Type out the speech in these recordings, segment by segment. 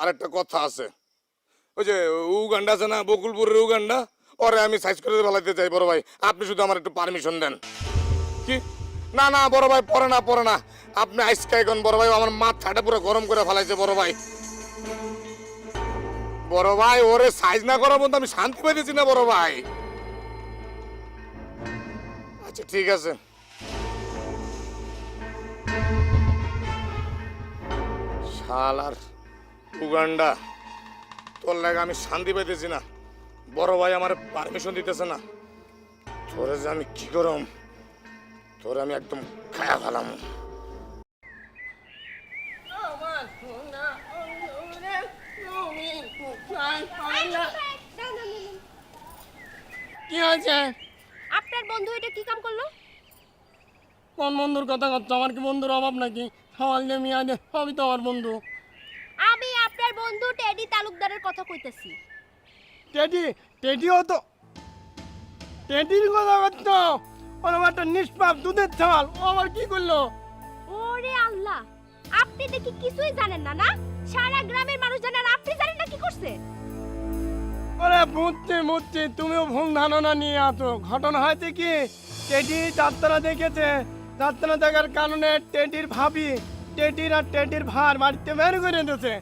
আর একটা কথা আছে। ওই যে উগান্ডা আছে না, বকুলপুরের উগান্ডা? ওরে আমি সাইজ করে ফেলাইতে চাই, বড় ভাই। আপনি শুধু আমার একটু পারমিশন দেন। কি? না না, বড় ভাই, পরে না পরে না। আপনি আইসকাই কোন বড় ভাই আমার মাথাটা পুরো গরম করে ফেলাইছে, বড় ভাই। বড় ভাই, ওরে সাইজ না করার মধ্যে আমি শান্তি পাইতেছি না, বড় ভাই। আচ্ছা ঠিক আছে। শালার। উগান্ডা তোর লাগে আমি শান্তি পাইতেছি না। বড় ভাই আমার পারমিশন দিতেছে না। তোরে যে আমি কি করম? তোরে আমি একদম খায়া ফেলাম। কি হয়েছে? আপনার বন্ধু এটা কি কাম করল? কোন বন্ধুর কথা করছ আমার কি বন্ধুর অভাব নাকি? সওয়াল যে মিয়া সবই তো আমার বন্ধু। বন্ধু টেডি তালুকদারের কথা কইতেছি। টেডি টেডিও তো টেডির কথা করছ ওর একটা নিষ্পাপ দুধের চাল ও আমার কি করল? ওরে আল্লাহ আপনি দেখি কিছুই জানেন না না? সারা গ্রামের মানুষ জানে আর আপনি জানেন না কি করছে? ওরে বুঝছি বুঝছি তুমিও ভুল ধারণা নিয়ে আসো ঘটনা হয়েছে কি? টেডি যাত্রা দেখেছে। যাত্রা দেখার কারণে টেডির ভাবি টেডির আর টেডির ভার বাড়িতে বের করে দিয়েছে।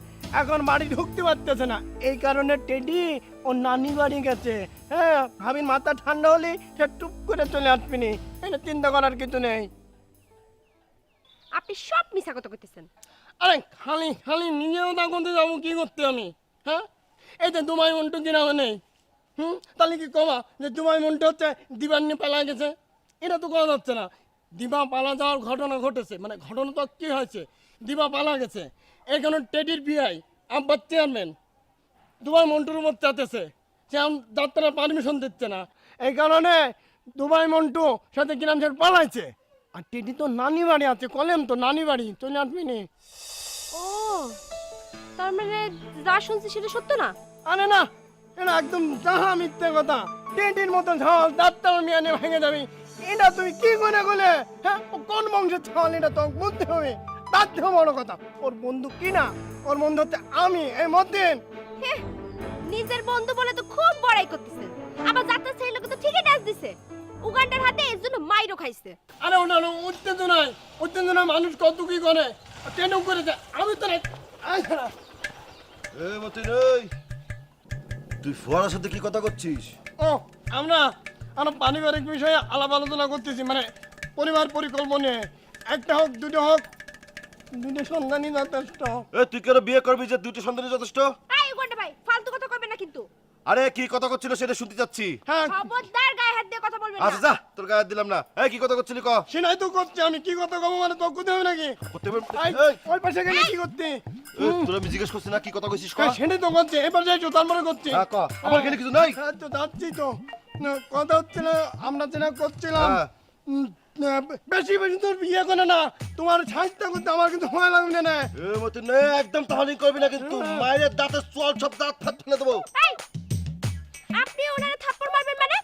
এখন বাড়ি ঢুকতে পারতেছে না। এই কারণে টেডি ও নানি বাড়ি গেছে। হ্যাঁ ভাবির মাথা ঠান্ডা হলে সে টুপ করে চলে আসবিনি এটা চিন্তা করার কিছু নেই। আপনি সব মিছা কথা কইতেছেন। আরে খালি খালি নিজেও তা করতে যাব কি করতে আমি? হ্যাঁ? এই যে দুবাই মন্টু গ্রামে নেই হুম? তাহলে কি কমা যে দুবাই মন্টু হচ্ছে দিবার নিয়ে পালা গেছে? এটা তো করা যাচ্ছে না। দিবা পালা যাওয়ার ঘটনা ঘটেছে। মানে ঘটনা তো কি হয়েছে? দিবা পালা গেছে। এখানে টেডির বিআই আব্বার চেয়ারম্যান। দুবাই মন্টুর উপর চাতেছে সে যাত্রার পারমিশন দিচ্ছে না। এই কারণে দুবাই মন্টু সাথে কিরাম সে পালাইছে। আর টেডি তো নানি বাড়ি আছে কলেম তো নানি বাড়ি চলে আসবি নি। ও তার মানে যা শুনছি সেটা সত্য না? আরে না এটা একদম যাহা মিথ্যে কথা। টেডির মতো ঝাল দাঁতটাও মিয়ানে ভেঙে যাবি। এটা তুমি কি করে গলে? হ্যাঁ কোন বংশের ছাল এটা তো বুঝতে হবে। তার থেকেও বড় কথা ওর বন্ধু কি না ওর বন্ধু হচ্ছে আমি এই মদ্দিন নিজের বন্ধু বলে তো খুব বড়াই করতেছে। আবার যাত্রা সেই লোকে তো ঠিকই ডান্স দিছে। উগান্ডার হাতে এর জন্য মাইরও খাইছে। আরে ওটা হলো উত্তেজনায় উত্তেজনায় মানুষ কত কি করে? ট্রেনও করেছে আমি তো না এ মতিন এই তুই ফোয়ারার সাথে কি কথা করছিস? ও আমরা আমরা পারিবারিক বিষয়ে আলাপ আলোচনা করতেছি মানে পরিবার পরিকল্পনা একটা হোক দুটো হোক দুটো সন্ধানই যথেষ্ট। এ তুই কেন বিয়ে করবি যে দুটি সন্তানই যথেষ্ট? এই উগান্ডা ভাই ফালতু কথা কইবেন না কিন্তু। আরে কি কথা করছিল সেটা শুনতে যাচ্ছি হ্যাঁ। খবরদার গায়ে হাত দিয়ে কথা বলবেন আচ্ছা যা তোর গায়ে দিলাম না। এই কি কথা করছিলি ক? তো করছি আমি কি কথা কব মানে তো করতে হবে নাকি? করতে হবে- এই, এই, ওই পাশে গেলে কি করতে? তোরা আমি জিজ্ঞেস করছি না কি কথা কইছিস ক? সেটাই তো করছি এবার যাইছো তারপরে করছি। হ্যাঁ, ক। আমার এখানে কিছু নাই? হ্যাঁ তো যাচ্ছি তো। না, কথা হচ্ছে না আমরা যেটা করছিলাম হ্যাঁ। না, বেশি বেশি তোর বিয়ে করে না। তোমার করতে আমার কিন্তু ভয় লাগবে না। এ একদম তাহলে করবি না কিন্তু। মায়ের দাঁতে চল সব দাঁত ফাত ফেলে দেবো। আপনি ওনারে থাপ্পড় মারবেন মানে?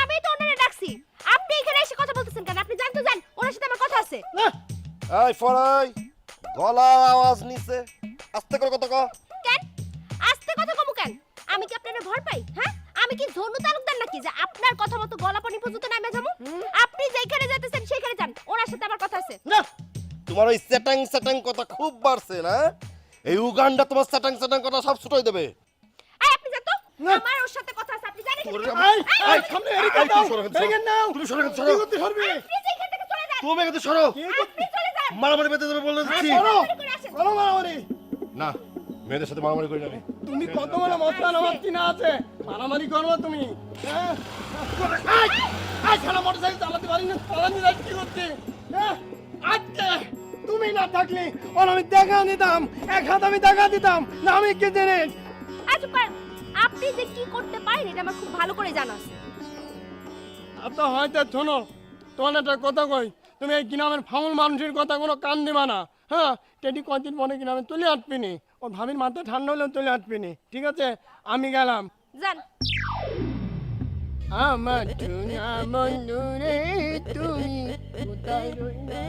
আমি তো ওনারে ডাকছি। আপনি এখানে এসে কথা বলতেছেন কেন? আপনি জান তো জান ওনার সাথে আমার কথা আছে। না। এই ফরাই গলা আওয়াজ নিছে আস্তে করে কথা ক। কেন? আস্তে কথা কমু কেন? আমি কি আপনার ভয় পাই হ্যাঁ? আমি কি ঝনু তালুকদার নাকি যে আপনার কথা মতো গলা পানি পর্যন্ত তোমার ওই স্যাটাং স্যাটাং কথা খুব বাড়ছে না এই উগান্ডা তোমার স্যাটাং স্যাটাং কথা সব ছুটাই দেবে এই আপনি তো না। আমার ওর সাথে কথা আছে আপনি জানেন এই, সামনে দাও, তুমি সরো, সরো। নাও। তুমি সরো, সরো। কি করতে সরবি? প্লিজ থেকে চলে যান তুমি এখানে সরো আপনি চলে যান মারামারি বেঁধে দেবে বলে দিচ্ছি সরো, সরো মারামারি। না মেয়েদের সাথে মারামারি করি না তুমি কত বড় মশলা চিনা আছে মারামারি করব তুমি হ্যাঁ? এই, এই, শালা মোটরসাইকেল চালাতে পারি না যাই কি করতে হ্যাঁ? আজকে তুমি না থাকলে ওর আমি দেখা দিতাম এক হাত আমি দেখা দিতাম না আমি কি জিনিস আচ্ছা আপনি যে কি করতে পারেন এটা আমার খুব ভালো করে জানা আছে। আচ্ছা হয়তো শোনো তোমার একটা কথা কই তুমি এই গ্রামের ফাউল মানুষের কথা কোনো কান দিবা না হ্যাঁ? টেডি কদিন পরে গ্রামে তুলে আসবিনি ওর ভাবির মাথা ঠান্ডা হলেও তুলে আসবিনি ঠিক আছে? আমি গেলাম। যান। আমার সোনা বন্ধুরে তুমি কোথায় রইলে?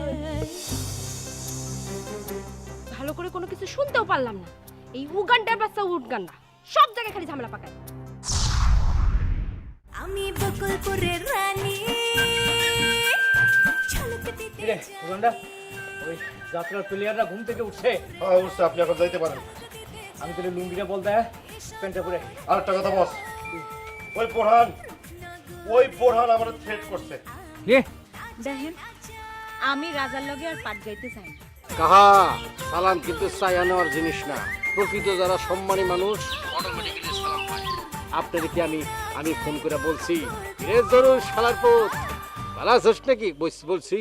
ভালো করে কোনো কিছু শুনতেও পারলাম না। এই উগান্ডার বাচ্চা উটগান্ডা সব জায়গায় খালি ঝামেলা পাকায়। আমি বকুলপুরের রানী। ঝলক দিতে রে উগান্ডা ওই যাত্রার প্লেয়াররা ঘুম থেকে উঠছে। হ্যাঁ অবশ্যই আপনি এখন যাইতে পারেন। আমি তাহলে লুঙ্গিটা বলতে প্যান্টটা পরে আর একটা কথা বস ওই পড়ান ওই পড়ান আমার থ্রেট করছে। দেখেন আমি রাজার লগে আর পাট গাইতে চাই না। কাহা, সালাম কিন্তু চাইয়া নেওয়ার জিনিস না। প্রকৃত যারা সম্মানী মানুষ, আপনাদেরকে আমি আমি ফোন করে বলছি, রে জরুর শালার পোত, ভালো আছিস নাকি? বলছি।